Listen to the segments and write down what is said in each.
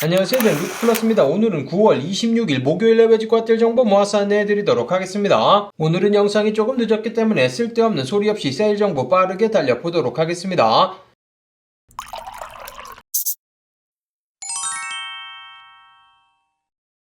안녕하세요. 저는 루트플러스입니다. 오늘은 9월 26일 목요일에 외직과들 정보 모아서 안내해드리도록 하겠습니다. 오늘은 영상이 조금 늦었기 때문에 쓸데없는 소리 없이 세일 정보 빠르게 달려보도록 하겠습니다.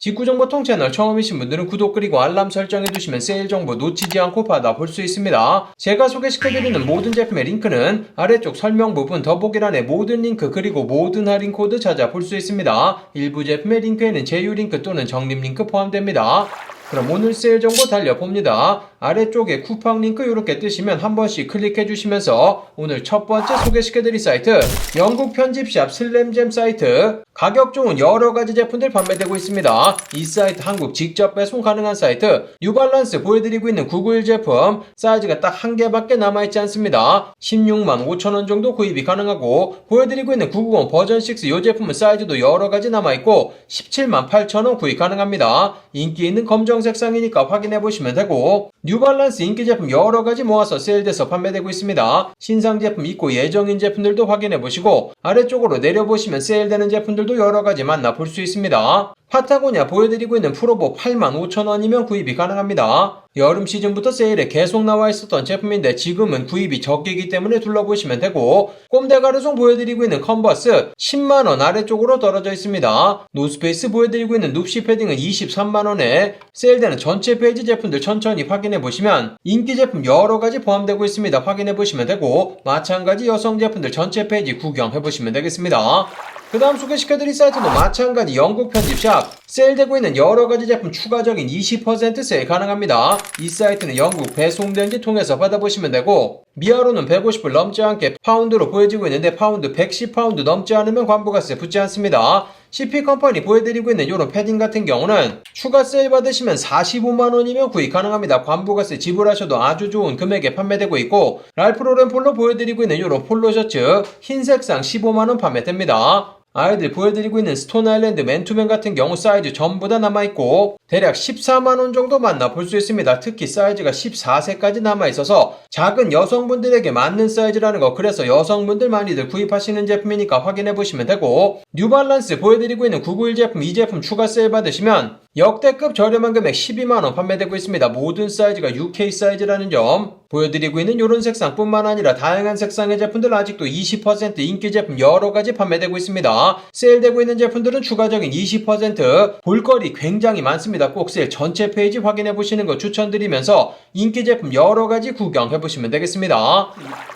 직구정보 통 채널 처음이신 분들은 구독 그리고 알람 설정해두시면 세일 정보 놓치지 않고 받아볼 수 있습니다. 제가 소개시켜드리는 모든 제품의 링크는 아래쪽 설명 부분 더보기란에 모든 링크 그리고 모든 할인 코드 찾아볼 수 있습니다. 일부 제품의 링크에는 제휴 링크 또는 적립 링크 포함됩니다. 그럼 오늘 세일 정보 달려봅니다. 아래쪽에 쿠팡 링크 이렇게 뜨시면 한 번씩 클릭해 주시면서 오늘 첫 번째 소개시켜 드릴 사이트 영국 편집샵 슬램잼 사이트 가격 좋은 여러 가지 제품들 판매되고 있습니다. 이 사이트 한국 직접 배송 가능한 사이트 뉴발란스 보여드리고 있는 991 제품 사이즈가 딱 한 개밖에 남아있지 않습니다. 16만 5천원 정도 구입이 가능하고 보여드리고 있는 990 버전 6이 제품은 사이즈도 여러 가지 남아있고 17만 8천원 구입 가능합니다. 인기 있는 검정 색 상이니까 확인해 보시면 되고 뉴발란스 인기 제품 여러 가지 모아서 세일돼서 판매되고 있습니다. 신상 제품 있고 예정인 제품들도 확인해 보시고 아래쪽으로 내려보시면 세일되는 제품들도 여러 가지 만나볼 수 있습니다. 파타고니아 보여드리고 있는 프로보 85,000원이면 구입이 가능합니다. 여름 시즌부터 세일에 계속 나와 있었던 제품인데 지금은 구입이 적기이기 때문에 둘러보시면 되고 꼼데가르송 보여드리고 있는 컨버스 10만원 아래쪽으로 떨어져 있습니다. 노스페이스 보여드리고 있는 눕시 패딩은 23만원에 세일되는 전체 페이지 제품들 천천히 확인해 보시면 인기 제품 여러 가지 포함되고 있습니다. 확인해 보시면 되고 마찬가지 여성 제품들 전체 페이지 구경해 보시면 되겠습니다. 그 다음 소개시켜드릴 사이트도 마찬가지 영국 편집샵 세일되고 있는 여러가지 제품 추가적인 20% 세일 가능합니다. 이 사이트는 영국 배송된지 통해서 받아보시면 되고 미아로는 150불 넘지 않게 파운드로 보여지고 있는데 파운드 110파운드 넘지 않으면 관부가세 붙지 않습니다. CP 컴퍼니 보여드리고 있는 이런 패딩 같은 경우는 추가 세일 받으시면 45만원이면 구입 가능합니다. 관부가세 지불하셔도 아주 좋은 금액에 판매되고 있고 랄프 로렌 폴로 보여드리고 있는 이런 폴로 셔츠 흰색상 15만원 판매됩니다. 아이들 보여드리고 있는 스톤 아일랜드 맨투맨 같은 경우 사이즈 전부 다 남아있고 대략 14만원 정도 만나볼 수 있습니다. 특히 사이즈가 14세까지 남아있어서 작은 여성분들에게 맞는 사이즈라는 거 그래서 여성분들 많이들 구입하시는 제품이니까 확인해 보시면 되고 뉴발란스 보여드리고 있는 991 제품 이 제품 추가 세일 받으시면 역대급 저렴한 금액 12만원 판매되고 있습니다. 모든 사이즈가 UK 사이즈라는 점 보여드리고 있는 이런 색상뿐만 아니라 다양한 색상의 제품들 아직도 20% 인기 제품 여러 가지 판매되고 있습니다. 세일되고 있는 제품들은 추가적인 20% 볼거리 굉장히 많습니다. 꼭 세일 전체 페이지 확인해 보시는 거 추천드리면서 인기 제품 여러 가지 구경해 보시면 되겠습니다.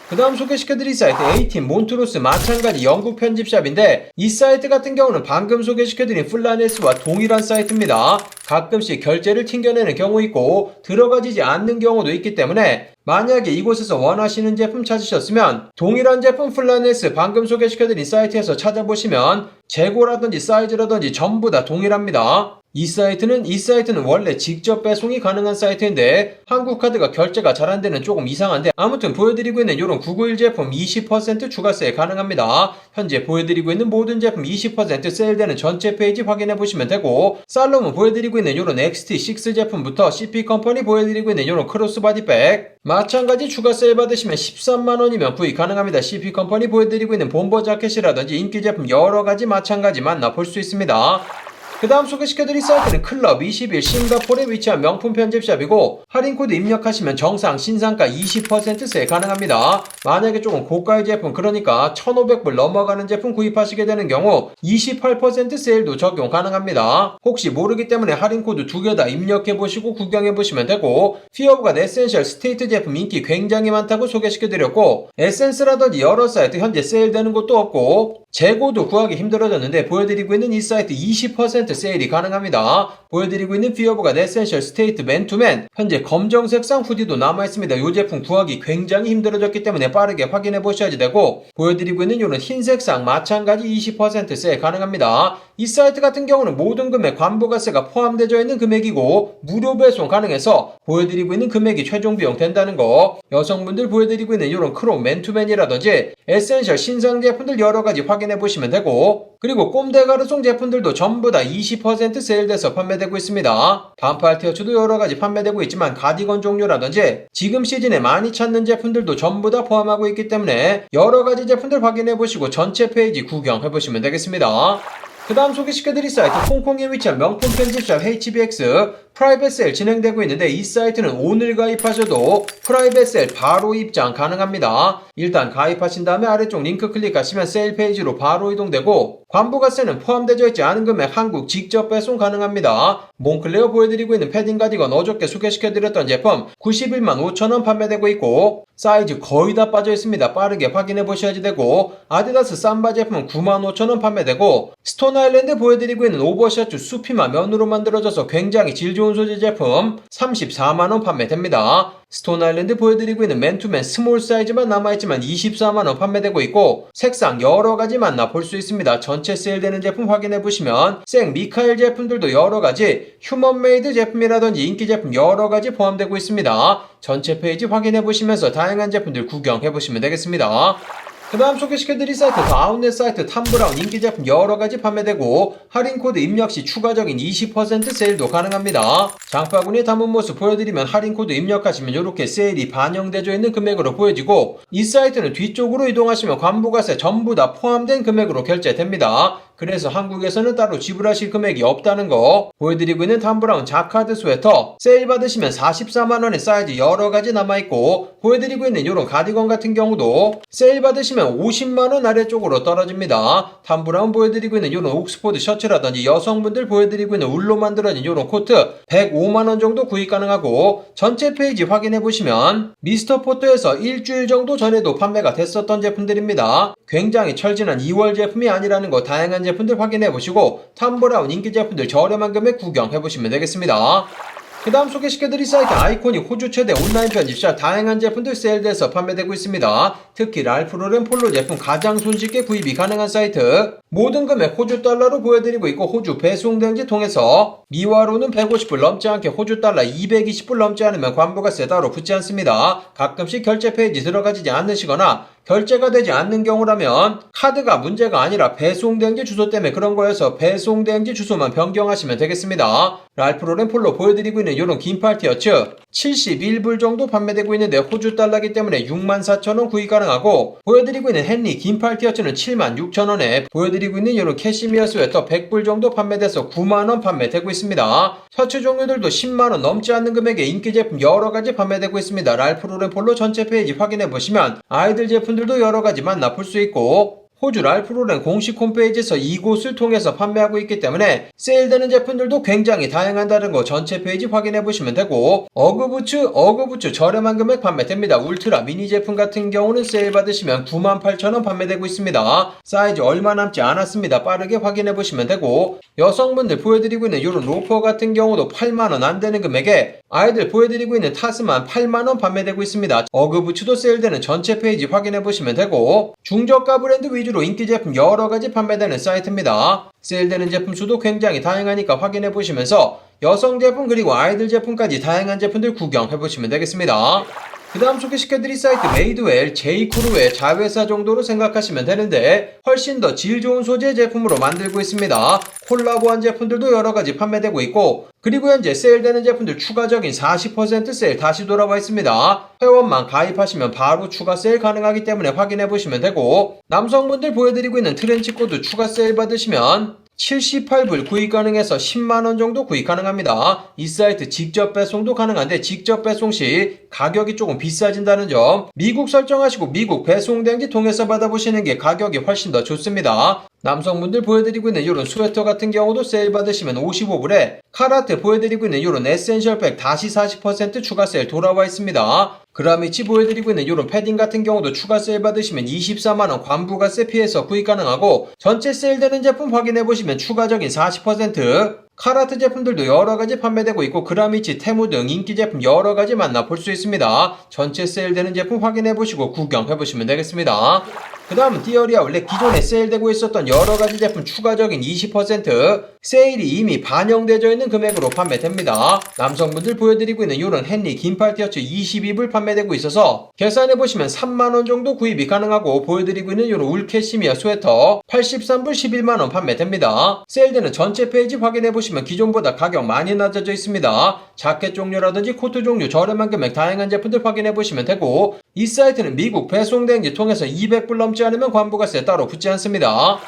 그 다음 소개시켜드릴 사이트 A팀 몬트로스 마찬가지 영국 편집샵인데 이 사이트 같은 경우는 방금 소개시켜드린 플라네스와 동일한 사이트입니다. 가끔씩 결제를 튕겨내는 경우 있고 들어가지지 않는 경우도 있기 때문에 만약에 이곳에서 원하시는 제품 찾으셨으면 동일한 제품 플라네스 방금 소개시켜드린 사이트에서 찾아보시면 재고라든지 사이즈라든지 전부 다 동일합니다. 이 사이트는 이 사이트는 원래 직접 배송이 가능한 사이트인데 한국 카드가 결제가 잘 안 되는 조금 이상한데 아무튼 보여드리고 있는 이런 991 제품 20% 추가 세일 가능합니다. 현재 보여드리고 있는 모든 제품 20% 세일되는 전체 페이지 확인해 보시면 되고 살롬은 보여드리고 있는 이런 XT6 제품부터 CP 컴퍼니 보여드리고 있는 이런 크로스바디백 마찬가지 추가 세일 받으시면 13만원이면 구입 가능합니다. CP 컴퍼니 보여드리고 있는 본버 자켓이라든지 인기 제품 여러가지 마찬가지 만나볼 수 있습니다. 그 다음 소개시켜드릴 사이트는 클럽 21 싱가포르에 위치한 명품 편집샵이고 할인코드 입력하시면 정상 신상가 20% 세일 가능합니다. 만약에 조금 고가의 제품 그러니까 1500불 넘어가는 제품 구입하시게 되는 경우 28% 세일도 적용 가능합니다. 혹시 모르기 때문에 할인코드 두 개 다 입력해보시고 구경해보시면 되고 피어브가 에센셜 스테이트 제품 인기 굉장히 많다고 소개시켜드렸고 에센스라든지 여러 사이트 현재 세일되는 곳도 없고 재고도 구하기 힘들어졌는데 보여드리고 있는 이 사이트 20% 세일이 가능합니다. 보여드리고 있는 피어브가 에센셜 스테이트 맨투맨 현재 검정색상 후디도 남아있습니다. 이 제품 구하기 굉장히 힘들어졌기 때문에 빠르게 확인해 보셔야지 되고 보여드리고 있는 이는 흰색상 마찬가지 20% 세일 가능합니다. 이 사이트 같은 경우는 모든 금액 관부가세가 포함되어 있는 금액이고 무료 배송 가능해서 보여드리고 있는 금액이 최종 비용 된다는 거 여성분들 보여드리고 있는 이런 크롬 맨투맨이라든지 에센셜 신상 제품들 여러 가지 확인해 보시면 되고 그리고 꼼데가르송 제품들도 전부 다 20% 세일돼서 판매되고 있습니다. 반팔 티셔츠도 여러 가지 판매되고 있지만 가디건 종류라든지 지금 시즌에 많이 찾는 제품들도 전부 다 포함하고 있기 때문에 여러 가지 제품들 확인해 보시고 전체 페이지 구경해 보시면 되겠습니다. 그 다음 소개시켜드릴 사이트 홍콩에 위치한 명품 편집샵 HBX 프라이빗 세일 진행되고 있는데 이 사이트는 오늘 가입하셔도 프라이빗 세일 바로 입장 가능합니다. 일단 가입하신 다음에 아래쪽 링크 클릭하시면 세일 페이지로 바로 이동되고 관부가세는 포함되어 있지 않은 금액 한국 직접 배송 가능합니다. 몽클레어 보여드리고 있는 패딩 가디건 어저께 소개시켜드렸던 제품 91만 5천원 판매되고 있고 사이즈 거의 다 빠져 있습니다. 빠르게 확인해 보셔야지 되고 아디다스 삼바 제품은 9만 5천원 판매되고 스톤 아일랜드 보여드리고 있는 오버셔츠 수피마 면으로 만들어져서 굉장히 질 좋은 소재 제품 34만원 판매됩니다. 스톤 아일랜드 보여드리고 있는 맨투맨 스몰 사이즈만 남아있지만 24만원 판매되고 있고 색상 여러가지 만나 볼 수 있습니다. 전체 세일되는 제품 확인해보시면 생 미카엘 제품들도 여러가지 휴먼메이드 제품이라든지 인기 제품 여러가지 포함되고 있습니다. 전체 페이지 확인해보시면서 다양한 제품들 구경해보시면 되겠습니다. 그 다음 소개시켜드릴 사이트 더 아웃렛 사이트 탐브라운 인기 제품 여러가지 판매되고 할인 코드 입력 시 추가적인 20% 세일도 가능합니다. 장바구니에 담은 모습 보여드리면 할인 코드 입력하시면 이렇게 세일이 반영되어 있는 금액으로 보여지고 이 사이트는 뒤쪽으로 이동하시면 관부가세 전부 다 포함된 금액으로 결제됩니다. 그래서 한국에서는 따로 지불하실 금액이 없다는 거 보여드리고 있는 탐브라운 자카드 스웨터 세일 받으시면 44만원의 사이즈 여러가지 남아있고 보여드리고 있는 이런 가디건 같은 경우도 세일 받으시면 50만원 아래쪽으로 떨어집니다. 탐브라운 보여드리고 있는 이런 옥스포드 셔츠라든지 여성분들 보여드리고 있는 울로 만들어진 이런 코트 105만원 정도 구입 가능하고 전체 페이지 확인해보시면 미스터 포토에서 일주일 정도 전에도 판매가 됐었던 제품들입니다 굉장히 철진한 2월 제품이 아니라는 거 다양한 제품들 확인해 보시고 탐브라운 인기 제품들 저렴한 금액 구경해 보시면 되겠습니다. 그 다음 소개시켜드릴 사이트 아이콘이 호주 최대 온라인 편집샵 다양한 제품들 세일돼서 판매되고 있습니다. 특히 랄프로렌 폴로 제품 가장 손쉽게 구입이 가능한 사이트 모든 금액 호주 달러로 보여드리고 있고 호주 배송대행지 통해서 미화로는 150불 넘지 않게 호주 달러 220불 넘지 않으면 관부가세 따로 붙지 않습니다. 가끔씩 결제 페이지 들어가지 않으시거나 결제가 되지 않는 경우라면 카드가 문제가 아니라 배송대행지 주소 때문에 그런 거여서 배송대행지 주소만 변경하시면 되겠습니다. 랄프 로렌 폴로 보여드리고 있는 이런 긴 팔 티어츠 71불 정도 판매되고 있는데 호주 달러기 때문에 64,000원 구입 가능하고 보여드리고 있는 헨리 긴 팔 티어츠는 76,000원에 보여드리고 있는 이런 캐시미어 스웨터 100불 정도 판매돼서 9만원 판매되고 있습니다. 셔츠 종류들도 10만원 넘지 않는 금액의 인기 제품 여러가지 판매되고 있습니다. 랄프 로렌 폴로 전체 페이지 확인해보시면 아이들 제품들도 여러가지 만나볼 수 있고 호주 랄 프로렌 공식 홈페이지에서 이곳을 통해서 판매하고 있기 때문에 세일되는 제품들도 굉장히 다양하다는 거 전체 페이지 확인해 보시면 되고 어그부츠 어그부츠 저렴한 금액 판매됩니다. 울트라 미니 제품 같은 경우는 세일 받으시면 98,000원 판매되고 있습니다. 사이즈 얼마 남지 않았습니다. 빠르게 확인해 보시면 되고 여성분들 보여드리고 있는 이런 로퍼 같은 경우도 8만원 안 되는 금액에 아이들 보여드리고 있는 타스만 8만원 판매되고 있습니다. 어그부츠도 세일되는 전체 페이지 확인해 보시면 되고 중저가 브랜드 위주로 인기 제품 여러 가지 판매되는 사이트입니다. 세일되는 제품 수도 굉장히 다양하니까 확인해 보시면서 여성 제품 그리고 아이들 제품까지 다양한 제품들 구경해 보시면 되겠습니다. 그 다음 소개시켜드릴 사이트 메이드웰, 제이크루의 자회사 정도로 생각하시면 되는데 훨씬 더 질 좋은 소재 제품으로 만들고 있습니다. 콜라보한 제품들도 여러가지 판매되고 있고 그리고 현재 세일되는 제품들 추가적인 40% 세일 다시 돌아와 있습니다. 회원만 가입하시면 바로 추가 세일 가능하기 때문에 확인해 보시면 되고 남성분들 보여드리고 있는 트렌치코트 추가 세일 받으시면 78불 구입 가능해서 10만원 정도 구입 가능합니다. 이 사이트 직접 배송도 가능한데 직접 배송 시 가격이 조금 비싸진다는 점 미국 설정하시고 미국 배송대행지 통해서 받아보시는 게 가격이 훨씬 더 좋습니다. 남성분들 보여드리고 있는 이런 스웨터 같은 경우도 세일 받으시면 55불에 카라트 보여드리고 있는 이런 에센셜 백 다시 40% 추가 세일 돌아와 있습니다. 그라미치 보여드리고 있는 이런 패딩 같은 경우도 추가 세일 받으시면 24만원 관부가세 피해서 구입 가능하고 전체 세일되는 제품 확인해보시면 추가적인 40% 카라트 제품들도 여러가지 판매되고 있고 그라미치, 테무 등 인기 제품 여러가지 만나볼 수 있습니다. 전체 세일되는 제품 확인해보시고 구경해보시면 되겠습니다. 그 다음은 띠어리아 원래 기존에 세일되고 있었던 여러가지 제품 추가적인 20% 세일이 이미 반영되어 있는 금액으로 판매됩니다. 남성분들 보여드리고 있는 이런 헨리 긴팔 티어츠 22불 판매되고 있어서 계산해보시면 3만원 정도 구입이 가능하고 보여드리고 있는 이런 울 캐시미어 스웨터 83불 11만원 판매됩니다. 세일되는 전체 페이지 확인해보시면 기존보다 가격 많이 낮아져 있습니다. 자켓 종류라든지 코트 종류 저렴한 금액 다양한 제품들 확인해보시면 되고 이 사이트는 미국 배송대행지 통해서 200불 넘지 않으면 관부가세 따로 붙지 않습니다.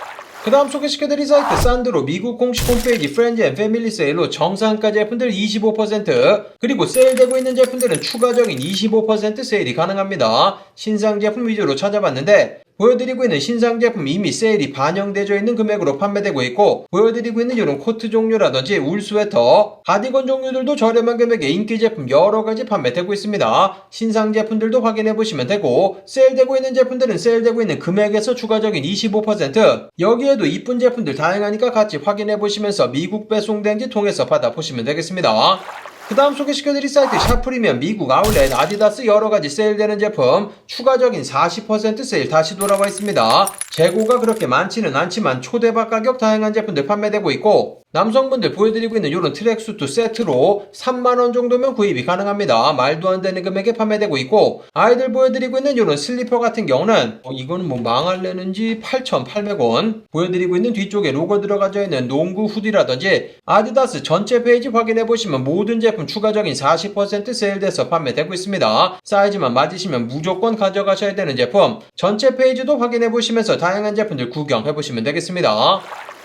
그 다음 소개시켜드릴 사이트 산드로 미국 공식 홈페이지 프렌즈 앤 패밀리 세일로 정상가 제품들 25% 그리고 세일되고 있는 제품들은 추가적인 25% 세일이 가능합니다. 신상 제품 위주로 찾아봤는데 보여드리고 있는 신상 제품 이미 세일이 반영되어 있는 금액으로 판매되고 있고 보여드리고 있는 이런 코트 종류라든지 울 스웨터, 가디건 종류들도 저렴한 금액의 인기 제품 여러 가지 판매되고 있습니다. 신상 제품들도 확인해 보시면 되고 세일되고 있는 제품들은 세일되고 있는 금액에서 추가적인 25% 여기에도 이쁜 제품들 다양하니까 같이 확인해 보시면서 미국 배송된지 통해서 받아 보시면 되겠습니다. 그 다음 소개시켜드릴 사이트 샤프리면 미국 아울렛 아디다스 여러가지 세일되는 제품 추가적인 40% 세일 다시 돌아와 있습니다. 재고가 그렇게 많지는 않지만 초대박 가격 다양한 제품들 판매되고 있고 남성분들 보여드리고 있는 이런 트랙수트 세트로 3만원 정도면 구입이 가능합니다. 말도 안 되는 금액에 판매되고 있고 아이들 보여드리고 있는 이런 슬리퍼 같은 경우는 어, 이거는 뭐 망할래는지 8,800원 보여드리고 있는 뒤쪽에 로고 들어가져 있는 농구 후디라든지 아디다스 전체 페이지 확인해 보시면 모든 제품 추가적인 40% 세일돼서 판매되고 있습니다. 사이즈만 맞으시면 무조건 가져가셔야 되는 제품 전체 페이지도 확인해 보시면서 다양한 제품들 구경해 보시면 되겠습니다.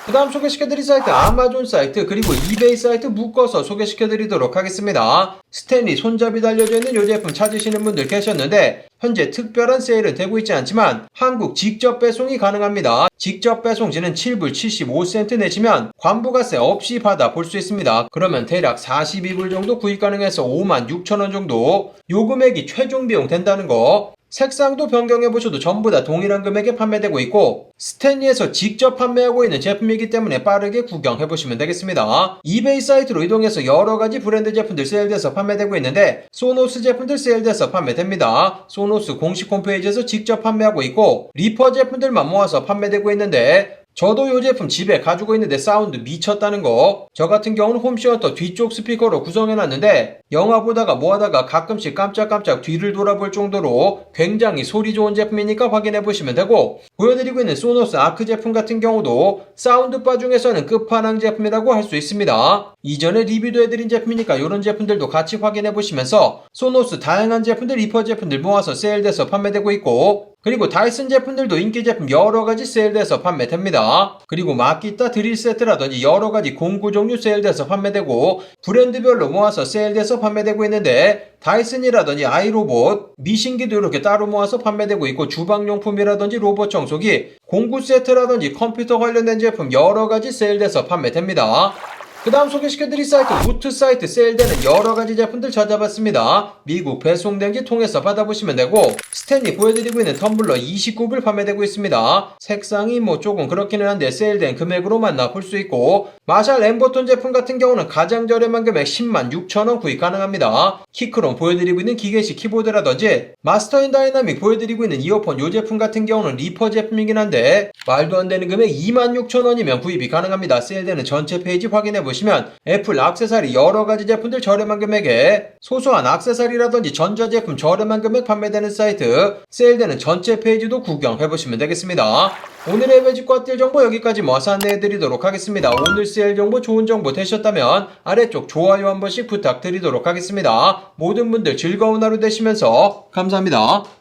그 다음 소개시켜드릴 사이트 아마존 사이트 그리고 이베이 사이트 묶어서 소개시켜드리도록 하겠습니다. 스탠리 손잡이 달려져 있는 이 제품 찾으시는 분들 계셨는데 현재 특별한 세일은 되고 있지 않지만 한국 직접 배송이 가능합니다. 직접 배송지는 7불 75센트 내시면 관부가세 없이 받아 볼 수 있습니다. 그러면 대략 42불 정도 구입 가능해서 5만 6천원 정도 요 금액이 최종 비용 된다는 거 색상도 변경해 보셔도 전부 다 동일한 금액에 판매되고 있고 스탠리에서 직접 판매하고 있는 제품이기 때문에 빠르게 구경해 보시면 되겠습니다. 이베이 사이트로 이동해서 여러 가지 브랜드 제품들 세일돼서 판매되고 있는데 소노스 제품들 세일돼서 판매됩니다. 소노스 공식 홈페이지에서 직접 판매하고 있고 리퍼 제품들만 모아서 판매되고 있는데 저도 이 제품 집에 가지고 있는데 사운드 미쳤다는 거. 저 같은 경우는 홈시어터 뒤쪽 스피커로 구성해놨는데 영화 보다가 뭐하다가 가끔씩 깜짝깜짝 뒤를 돌아볼 정도로 굉장히 소리 좋은 제품이니까 확인해 보시면 되고 보여드리고 있는 소노스 아크 제품 같은 경우도 사운드바 중에서는 끝판왕 제품이라고 할 수 있습니다. 이전에 리뷰도 해드린 제품이니까 이런 제품들도 같이 확인해 보시면서 소노스 다양한 제품들 리퍼 제품들 모아서 세일돼서 판매되고 있고 그리고 다이슨 제품들도 인기 제품 여러 가지 세일돼서 판매됩니다. 그리고 마키타 드릴 세트라든지 여러 가지 공구 종류 세일돼서 판매되고 브랜드별로 모아서 세일돼서 판매되고 있는데 다이슨이라든지 아이로봇, 미신기도 이렇게 따로 모아서 판매되고 있고 주방용품이라든지 로봇 청소기, 공구 세트라든지 컴퓨터 관련된 제품 여러 가지 세일돼서 판매됩니다. 그 다음 소개시켜드릴 사이트 무트 사이트 세일되는 여러가지 제품들 찾아봤습니다. 미국 배송된지 통해서 받아보시면 되고 스탠리 보여드리고 있는 텀블러 29불 판매되고 있습니다. 색상이 뭐 조금 그렇기는 한데 세일된 금액으로 만나볼 수 있고 마샬 엠버톤 제품 같은 경우는 가장 저렴한 금액 10만 6천원 구입 가능합니다. 키크롬 보여드리고 있는 기계식 키보드라든지 마스터인 다이나믹 보여드리고 있는 이어폰 이 제품 같은 경우는 리퍼 제품이긴 한데 말도 안 되는 금액 2만 6천원이면 구입이 가능합니다. 세일되는 전체 페이지 확인해 보 시면 애플 악세사리 여러 가지 제품들 저렴한 금액에 소소한 악세사리라든지 전자제품 저렴한 금액 판매되는 사이트 세일되는 전체 페이지도 구경해 보시면 되겠습니다. 오늘의 매직과 뜰 정보 여기까지 모아서 안내해 드리도록 하겠습니다. 오늘 세일 정보 좋은 정보 되셨다면 아래쪽 좋아요 한 번씩 부탁드리도록 하겠습니다. 모든 분들 즐거운 하루 되시면서 감사합니다.